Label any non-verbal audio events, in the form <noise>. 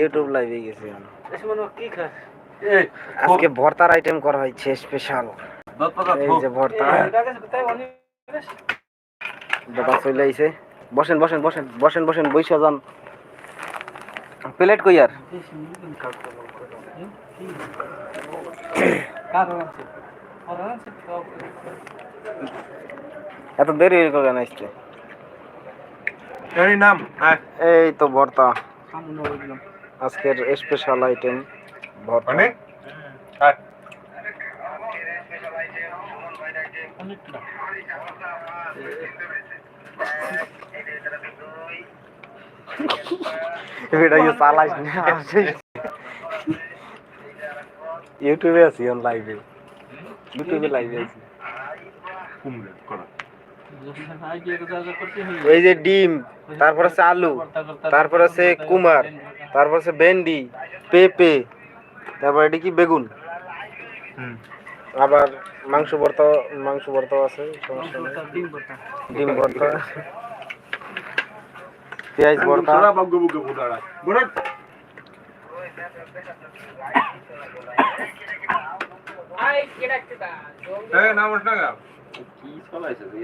YouTube লাইভে গেছি আজকে ভর্তার আইটেম করা হয়েছে স্পেশাল এই যে ভর্তা। দাদা চলে আইছে। বসেন বসেন বসেন বসেন বসেন বইসা যান। প্লেট কই আর? এত দেরি গেল কেন আসছে? নাম হ্যাঁ। এই তো ভর্তা। আজকের স্পেশাল আইটেম ভর্তা। মানে? হ্যাঁ। চালাইস না? <laughs> ইউটিউবে আছি অন লাইভে ইউটিউবে লাইভে আছি। কুমড়ে এই যে ডিম তারপর আছে আলু তারপর আছে কুমার তারপর আছে ভেন্ডি পেঁপে তারপর এটি কি বেগুন? হুম। আবার মাংস ভর্তা মাংস ভর্তাও আছে ডিম ভর্তা। পেঁয়াজ ভর্তা। এই নাম গা কি চলাইছে তুই